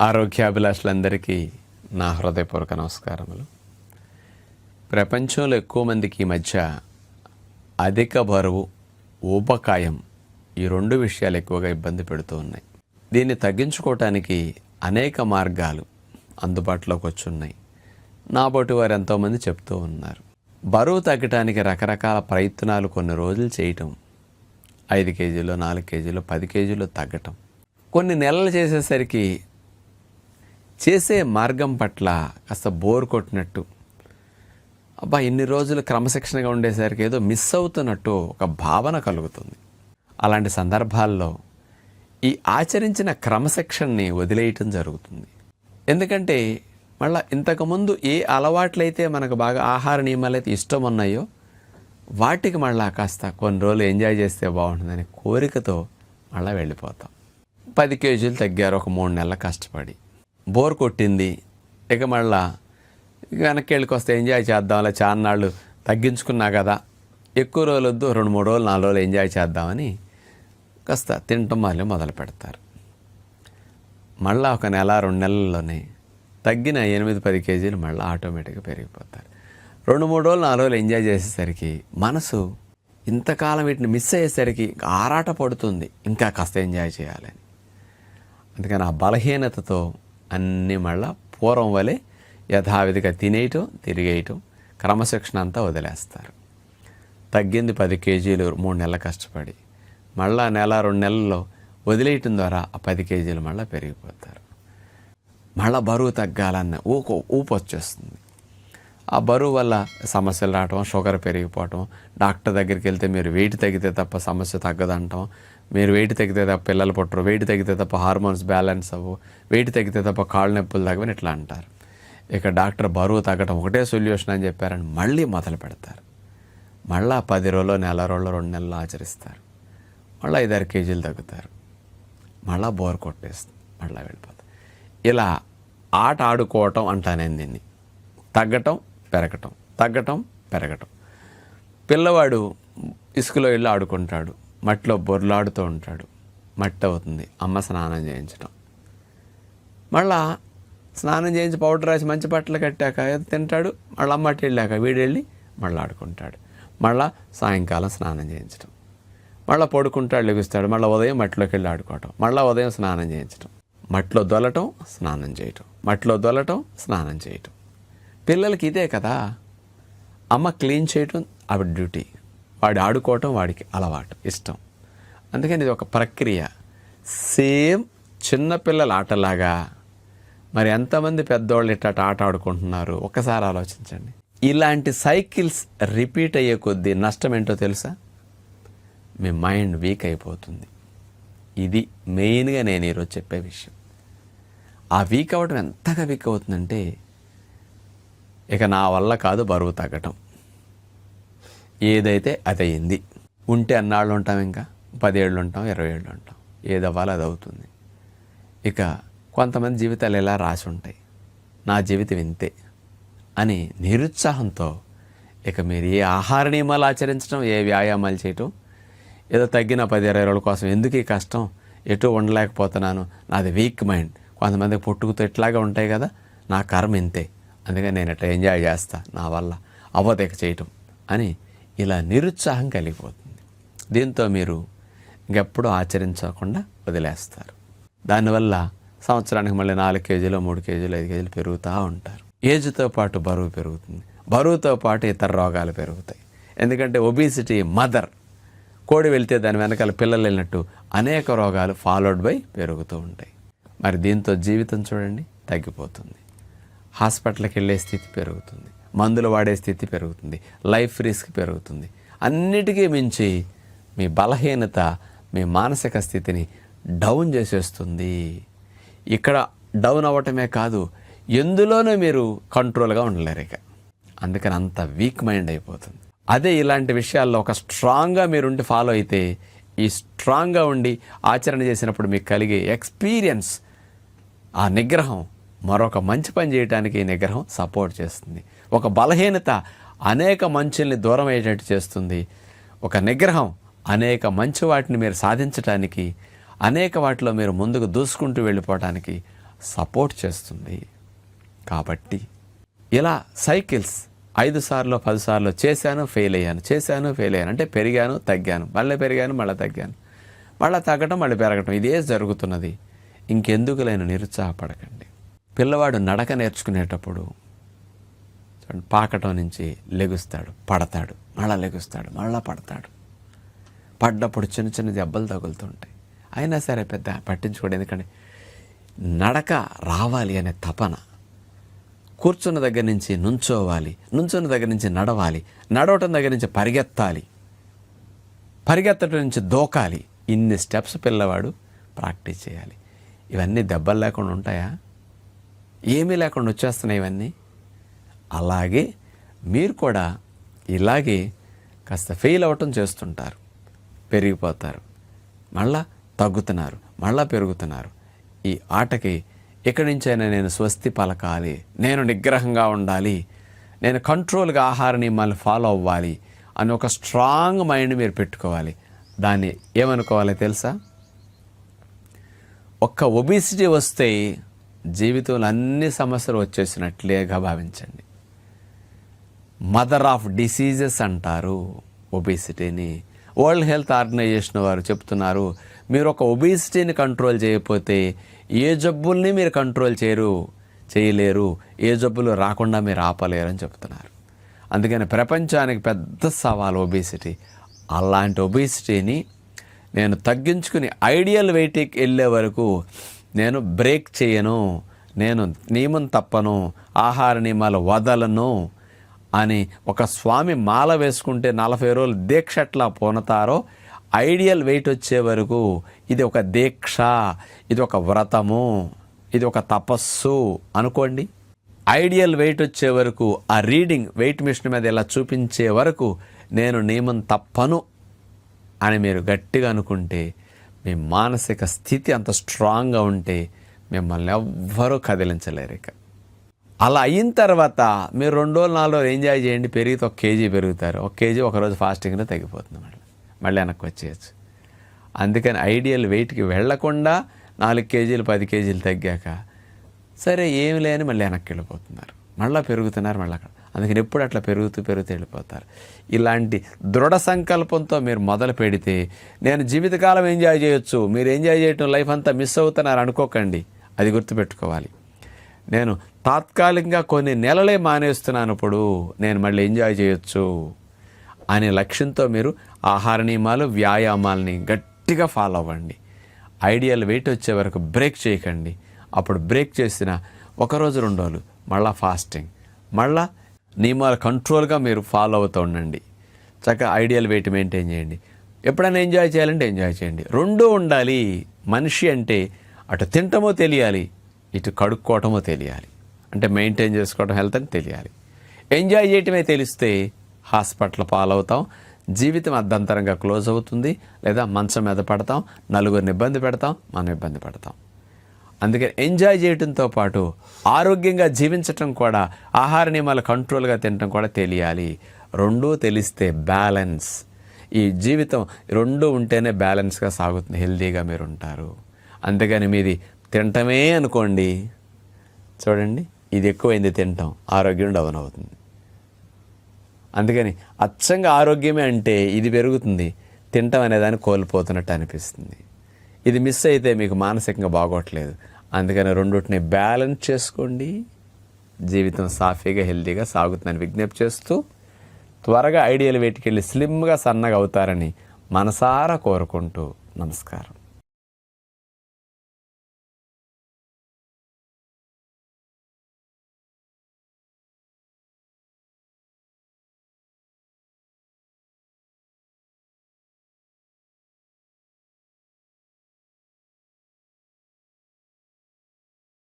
ఆరోగ్యాభిలాషులందరికీ నా హృదయపూర్వక నమస్కారములు. ప్రపంచంలో ఎక్కువ మందికి ఈ మధ్య అధిక బరువు ఊబకాయం ఈ రెండు విషయాలు ఎక్కువగా ఇబ్బంది పెడుతూ ఉన్నాయి. దీన్ని తగ్గించుకోవటానికి అనేక మార్గాలు అందుబాటులోకి వచ్చున్నాయి. నాబోటి వారు ఎంతోమంది చెప్తూ ఉన్నారు. బరువు తగ్గటానికి రకరకాల ప్రయత్నాలు కొన్ని రోజులు చేయటం ఐదు కేజీలు నాలుగు కేజీలు పది కేజీలు తగ్గటం. కొన్ని నెలలు చేసేసరికి చేసే మార్గం పట్ల కాస్త బోర్ కొట్టినట్టు. అబ్బా ఇన్ని రోజులు క్రమశిక్షణగా ఉండేసరికి ఏదో మిస్ అవుతున్నట్టు ఒక భావన కలుగుతుంది. అలాంటి సందర్భాల్లో ఈ ఆచరించిన క్రమశిక్షణని వదిలేయటం జరుగుతుంది. ఎందుకంటే మళ్ళీ ఇంతకుముందు ఏ అలవాట్లయితే మనకు బాగా ఆహార నియమాలు అయితే ఇష్టం ఉన్నాయో వాటికి మళ్ళా కాస్త కొన్ని రోజులు ఎంజాయ్ చేస్తే బాగుంటుందనే కోరికతో మళ్ళీ వెళ్ళిపోతాం. పది కేజీలు తగ్గారు ఒక మూడు నెలలు కష్టపడి. బోర్ కొట్టింది. ఇక మళ్ళా వెనక్కి వెళ్ళికొస్తే ఎంజాయ్ చేద్దాంలే చాన్నాళ్ళు తగ్గించుకున్నా కదా. ఎక్కువ రోజులు వద్దు రెండు మూడు రోజులు నాలుగు రోజులు ఎంజాయ్ చేద్దామని కాస్త తినటం మళ్ళీ మొదలు పెడతారు. మళ్ళీ ఒక నెల రెండు నెలల్లోనే తగ్గిన ఎనిమిది పది కేజీలు మళ్ళీ ఆటోమేటిక్గా పెరిగిపోతారు. రెండు మూడు రోజులు నాలుగు రోజులు ఎంజాయ్ చేసేసరికి మనసు ఇంతకాలం వీటిని మిస్ అయ్యేసరికి ఆరాట పడుతుంది. ఇంకా కాస్త ఎంజాయ్ చేయాలని. అందుకని ఆ బలహీనతతో అన్నీ మళ్ళా పూర్వం వలె యథావిధిగా తినేయటం తిరిగేయటం క్రమశిక్షణ అంతా వదిలేస్తారు. తగ్గింది పది కేజీలు మూడు నెలలు కష్టపడి మళ్ళా నెల రెండు నెలల్లో వదిలేయటం ద్వారా ఆ పది కేజీలు మళ్ళీ పెరిగిపోతారు. మళ్ళా బరువు తగ్గాలన్న ఊకు ఊపు వచ్చేస్తుంది. ఆ బరువు వల్ల సమస్యలు రావటం షుగర్ పెరిగిపోవటం డాక్టర్ దగ్గరికి వెళ్తే మీరు వెయిట్ తగ్గితే తప్ప సమస్య తగ్గదంటాం మీరు వెయిట్ తగ్గితే తప్ప పిల్లలు పుట్టరు వెయిట్ తగ్గితే తప్ప హార్మోన్స్ బ్యాలెన్స్ అవ్వు వెయిట్ తగ్గితే తప్ప కాళ్ళు నొప్పులు తగ్గవని ఇట్లా అంటారు. ఇక డాక్టర్ బరువు తగ్గటం ఒకటే సొల్యూషన్ అని చెప్పారని మళ్ళీ మొదలు పెడతారు. మళ్ళా పది రోజులు నెల రోజులు రెండు నెలలు ఆచరిస్తారు. మళ్ళీ ఐదారు కేజీలు తగ్గుతారు. మళ్ళా బోర్ కొట్టేస్తుంది. మళ్ళీ వెళ్ళిపోతారు. ఇలా ఆట ఆడుకోవటం అంటానే దీన్ని? తగ్గటం పెరగటం. తగ్గటం పెరగటం. పిల్లవాడు ఇసుకలో వెళ్ళి ఆడుకుంటాడు. మట్టిలో బొర్లాడుతూ ఉంటాడు. మట్టి అవుతుంది అమ్మ స్నానం చేయించటం. మళ్ళా స్నానం చేయించి పౌడర్ రాసి మంచి బట్టలు కట్టాక తింటాడు. మళ్ళీ అమ్మ అటు వెళ్ళాక వీడు వెళ్ళి మళ్ళీ ఆడుకుంటాడు. మళ్ళా సాయంకాలం స్నానం చేయించడం మళ్ళీ పడుకుంటాడు లెగుస్తాడు. మళ్ళీ ఉదయం మట్టిలోకి వెళ్ళి ఆడుకోవటం. మళ్ళీ ఉదయం స్నానం చేయించడం మట్టిలో దొలటం స్నానం చేయటం. మట్టిలో దొలటం స్నానం చేయటం. పిల్లలకి ఇదే కదా. అమ్మ క్లీన్ చేయటం ఆవిడ డ్యూటీ. వాడు ఆడుకోవటం వాడికి అలవాటు ఇష్టం. అందుకని ఇది ఒక ప్రక్రియ. సేమ్ చిన్నపిల్లల ఆటలాగా మరి ఎంతమంది పెద్దోళ్ళు ఇట్ట ఆట ఆడుకుంటున్నారు? ఒకసారి ఆలోచించండి. ఇలాంటి సైకిల్స్ రిపీట్ అయ్యే కొద్దీ నష్టం ఏంటో తెలుసా? మీ మైండ్ వీక్ అయిపోతుంది. ఇది మెయిన్గా నేను ఈరోజు చెప్పే విషయం. ఆ వీక్ అవ్వడం ఎంతగా వీక్ అవుతుందంటే ఇక నా వల్ల కాదు బరువు తగ్గటం. ఏదైతే అది అయింది ఉంటే అన్నాళ్ళు ఉంటాం ఇంకా. పదేళ్ళు ఉంటాం ఇరవై ఏళ్ళు ఉంటాం. ఏది అవ్వాలో అది అవుతుంది. ఇక కొంతమంది జీవితాలు ఎలా రాసి ఉంటాయి నా జీవితం ఇంతే అని నిరుత్సాహంతో ఇక మీరు ఏ ఆహార నియమాలు ఆచరించడం ఏ వ్యాయామాలు చేయటం ఏదో తగ్గిన పది ఇరవై రోజుల కోసం ఎందుకు ఈ కష్టం? ఎటు ఉండలేకపోతున్నాను. నాది వీక్ మైండ్. కొంతమందికి పుట్టుకుతో ఇట్లాగా ఉంటాయి కదా. నా కర్మ ఇంతే. అందుకని నేను ఇట్లా ఎంజాయ్ చేస్తా. నా వల్ల అవ్వదు ఇక చేయటం అని ఇలా నిరుత్సాహం కలిగిపోతుంది. దీంతో మీరు ఇంకెప్పుడూ ఆచరించకుండా వదిలేస్తారు. దానివల్ల సంవత్సరానికి మళ్ళీ నాలుగు కేజీలు మూడు కేజీలు ఐదు కేజీలు పెరుగుతూ ఉంటారు. ఏజ్తో పాటు బరువు పెరుగుతుంది. బరువుతో పాటు ఇతర రోగాలు పెరుగుతాయి. ఎందుకంటే ఒబిసిటీ మదర్ కోడి వెళ్తే దాని వెనకాల పిల్లలు వెళ్ళినట్టు అనేక రోగాలు ఫాలోడ్ బై పెరుగుతూ ఉంటాయి. మరి దీంతో జీవితం చూడండి తగ్గిపోతుంది. హాస్పిటల్కి వెళ్ళే స్థితి పెరుగుతుంది. మందులు వాడే స్థితి పెరుగుతుంది లైఫ్ రిస్క్ పెరుగుతుంది. అన్నిటికీ మించి మీ బలహీనత మీ మానసిక స్థితిని డౌన్ చేసేస్తుంది. ఇక్కడ డౌన్ అవ్వటమే కాదు ఎందులోనూ మీరు కంట్రోల్గా ఉండలేరు ఇక. అందుకని అంత వీక్ మైండ్ అయిపోతుంది. అదే ఇలాంటి విషయాల్లో ఒక స్ట్రాంగ్గా మీరుండి ఫాలో అయితే ఈ స్ట్రాంగ్గా ఉండి ఆచరణ చేసినప్పుడు మీకు కలిగే ఎక్స్పీరియన్స్ ఆ నిగ్రహం మరొక మంచి పని చేయడానికి ఈ నిగ్రహం సపోర్ట్ చేస్తుంది. ఒక బలహీనత అనేక మంచుల్ని దూరం అయ్యేటట్టు చేస్తుంది. ఒక నిగ్రహం అనేక మంచి వాటిని మీరు సాధించడానికి అనేక వాటిలో మీరు ముందుకు దూసుకుంటూ వెళ్ళిపోవడానికి సపోర్ట్ చేస్తుంది. కాబట్టి ఇలా సైకిల్స్ ఐదు సార్లు పదిసార్లు చేశాను ఫెయిల్ అయ్యాను చేశాను ఫెయిల్ అయ్యాను. అంటే పెరిగాను తగ్గాను. మళ్ళీ పెరిగాను మళ్ళీ తగ్గాను. మళ్ళీ తగ్గటం మళ్ళీ పెరగటం. ఇదే జరుగుతున్నది. ఇంకెందుకు లేని నిరుత్సాహపడకండి. పిల్లవాడు నడక నేర్చుకునేటప్పుడు చూడండి, పాకటం నుంచి లెగుస్తాడు. పడతాడు. మళ్ళా లెగుస్తాడు. మళ్ళా పడతాడు. పడ్డప్పుడు చిన్న చిన్న దెబ్బలు తగులుతుంటాయి. అయినా సరే పెద్ద పట్టించుకోడు. ఎందుకంటే నడక రావాలి అనే తపన. కూర్చున్న దగ్గర నుంచి నుంచోవాలి. నుంచున్న దగ్గర నుంచి నడవాలి. నడవటం దగ్గర నుంచి పరిగెత్తాలి. పరిగెత్తడం నుంచి దోకాలి. ఇన్ని స్టెప్స్ పిల్లవాడు ప్రాక్టీస్ చేయాలి. ఇవన్నీ దెబ్బలు లేకుండా ఉంటాయా? ఏమీ లేకుండా వచ్చేస్తున్నాయి ఇవన్నీ? అలాగే మీరు కూడా ఇలాగే కాస్త ఫెయిల్ అవ్వటం చేస్తుంటారు. పెరిగిపోతారు. మళ్ళా తగ్గుతున్నారు. మళ్ళా పెరుగుతున్నారు. ఈ ఆటకి ఎక్కడి నుంచైనా నేను స్వస్తి పలకాలి. నేను నిగ్రహంగా ఉండాలి. నేను కంట్రోల్గా ఆహార నియమాలు ఫాలో అవ్వాలి అని ఒక స్ట్రాంగ్ మైండ్ మీరు పెట్టుకోవాలి. దాన్ని ఏమనుకోవాలి తెలుసా? ఒక్క ఒబిసిటీ వస్తే జీవితంలో అన్ని సమస్యలు వచ్చేసినట్లేగా భావించండి. మదర్ ఆఫ్ డిసీజెస్ అంటారు ఒబేసిటీని వరల్డ్ హెల్త్ ఆర్గనైజేషన్ వారు చెప్తున్నారు మీరు ఒక ఒబేసిటీని కంట్రోల్ చేయకపోతే ఏ జబ్బుల్ని మీరు కంట్రోల్ చేయరు చేయలేరు. ఏ జబ్బులు రాకుండా మీరు ఆపలేరు అని చెప్తున్నారు. అందుకని ప్రపంచానికి పెద్ద సవాల్ ఒబేసిటీ అలాంటి ఒబేసిటీని నేను తగ్గించుకుని ఐడియల్ వెయిట్కి వెళ్ళే వరకు నేను బ్రేక్ చేయను. నేను నియమం తప్పను. ఆహార నియమాలు వదలను. అని ఒక స్వామి మాల వేసుకుంటే నలభై రోజులు దీక్ష ఎట్లా పోనతారో ఐడియల్ వెయిట్ వచ్చే వరకు ఇది ఒక దీక్ష ఇది ఒక వ్రతము ఇది ఒక తపస్సు అనుకోండి. ఐడియల్ వెయిట్ వచ్చే వరకు ఆ రీడింగ్ వెయిట్ మిషన్ మీద ఇలా చూపించే వరకు నేను నియమం తప్పను అని మీరు గట్టిగా అనుకుంటే మీ మానసిక స్థితి అంత స్ట్రాంగ్గా ఉంటే మిమ్మల్ని ఎవ్వరూ కదిలించలేరు ఇక. అలా అయిన తర్వాత మీరు రెండు రోజులు నాలుగు రోజులు ఎంజాయ్ చేయండి. పెరిగితే ఒక కేజీ పెరుగుతారు. ఒక కేజీ ఒకరోజు ఫాస్టింగ్లో తగ్గిపోతుంది మళ్ళీ. మళ్ళీ వెనక్కి వచ్చేయచ్చు. అందుకని ఐడియల్ వెయిట్కి వెళ్ళకుండా నాలుగు కేజీలు పది కేజీలు తగ్గాక సరే ఏమి లేని మళ్ళీ వెనక్కి వెళ్ళిపోతున్నారు. మళ్ళీ పెరుగుతున్నారు మళ్ళీ అక్కడ. అందుకని ఎప్పుడు అట్లా పెరుగుతూ పెరుగుతూ వెళ్ళిపోతారు. ఇలాంటి దృఢ సంకల్పంతో మీరు మొదలు పెడితే నేను జీవితకాలం ఎంజాయ్ చేయొచ్చు. మీరు ఎంజాయ్ చేయటం లైఫ్ అంతా మిస్ అవుతున్నారు అనుకోకండి. అది గుర్తుపెట్టుకోవాలి. నేను తాత్కాలికంగా కొన్ని నెలలే మానేస్తున్నాను ఇప్పుడు నేను మళ్ళీ ఎంజాయ్ చేయొచ్చు అనే లక్ష్యంతో మీరు ఆహార నియమాలు వ్యాయామాలని గట్టిగా ఫాలో అవ్వండి. ఐడియల్ వెయిట్ వచ్చే వరకు బ్రేక్ చేయకండి. అప్పుడు బ్రేక్ చేసిన ఒకరోజు రెండు రోజులు మళ్ళా ఫాస్టింగ్ మళ్ళా నియమాలు కంట్రోల్గా మీరు ఫాలో అవుతూ ఉండండి. చక్కగా ఐడియల్ వెయిట్ మెయింటైన్ చేయండి. ఎప్పుడైనా ఎంజాయ్ చేయాలంటే ఎంజాయ్ చేయండి. రెండూ ఉండాలి. మనిషి అంటే అటు తింటమో తెలియాలి. ఇటు కడుక్కోవటమో తెలియాలి. అంటే మెయింటైన్ చేసుకోవడం హెల్త్ అని తెలియాలి. ఎంజాయ్ చేయటమే తెలిస్తే హాస్పిటల్ పాలవుతాం. జీవితం అర్ధంతరంగా క్లోజ్ అవుతుంది. లేదా మంచం మీద పడతాం. నలుగురిని ఇబ్బంది పెడతాం. మనం ఇబ్బంది పడతాం. అందుకని ఎంజాయ్ చేయడంతో పాటు ఆరోగ్యంగా జీవించటం కూడా ఆహార నియమాలు కంట్రోల్గా తినటం కూడా తెలియాలి. రెండూ తెలిస్తే బ్యాలెన్స్. ఈ జీవితం రెండు ఉంటేనే బ్యాలెన్స్గా సాగుతుంది. హెల్తీగా మీరు ఉంటారు అందుకని మీది తినటమే అనుకోండి. చూడండి. ఇది ఎక్కువైంది తింటాం. ఆరోగ్యం డౌన్ అవుతుంది. అందుకని అచ్చంగా ఆరోగ్యమే అంటే ఇది పెరుగుతుంది. తింటం అనేదాన్ని కోల్పోతున్నట్టు అనిపిస్తుంది. ఇది మిస్ అయితే మీకు మానసికంగా బాగోట్లేదు. అందుకని రెండుటిని బ్యాలెన్స్ చేసుకోండి. జీవితం సాఫీగా హెల్తీగా సాగుతుందని విజ్ఞప్తి చేస్తూ త్వరగా ఐడియల్ వెయిట్కి వెళ్ళి స్లిమ్గా సన్నగా అవుతారని మనసారా కోరుకుంటూ నమస్కారం.